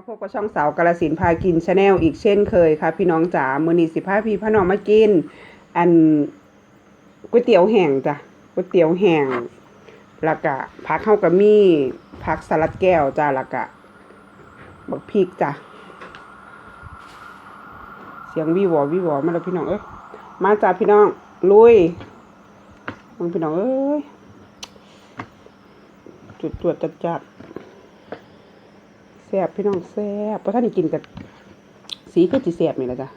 มาพบกับช่องสาวกาลสินพากินชาแนลอีกเช่นเคยค่ะพี่น้องจ๋ามือนีสิพาพี่พาน้องมากิน อันก๋วยเตี๋ยวแห้งจ้ะก๋วยเตี๋ยวแห้งแล้วก็ผักเข้าวกะมี่ผักสลัดแก้วจ้ะแล้วก็บักพริกจ้ะเสียงวีวอวีวอมาแล้วพี่น้องเอ้ยมาจ้ะพี่น้องลุยมึงพี่น้องเอ้ยจุดตรวจจัดจัด แซ่บพี่น้องแซ่บเพราะท่านกินกับสีก็สิแซ่บนี่แหละจ้ะ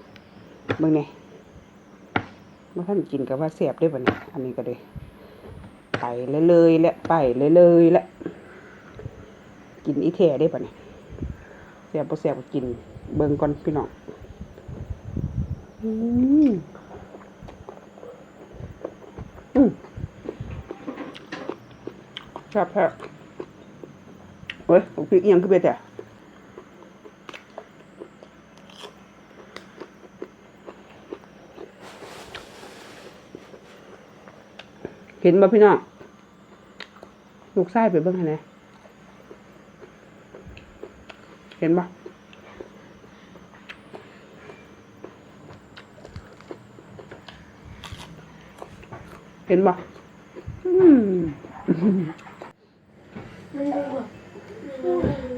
เบิ่งนี่เพราะท่านกินกับว่าแซ่บได้บ่เนี่ยอันนี้ก็เลยไปเลยเลยและไปเลยเลยและกินอีแท้ได้บ่เนี่ยแซ่บบ่แซ่บก็กินเบิ่งก่อนพี่น้องอืมอืมแซ่บแท้เฮ้ยผมพริกอิหยังคือเบ็ดอะ เห็นบ่พี่น้องลูกไส้ไปเบิ่งให้แน่เห็นบ่เห็นบ่อืม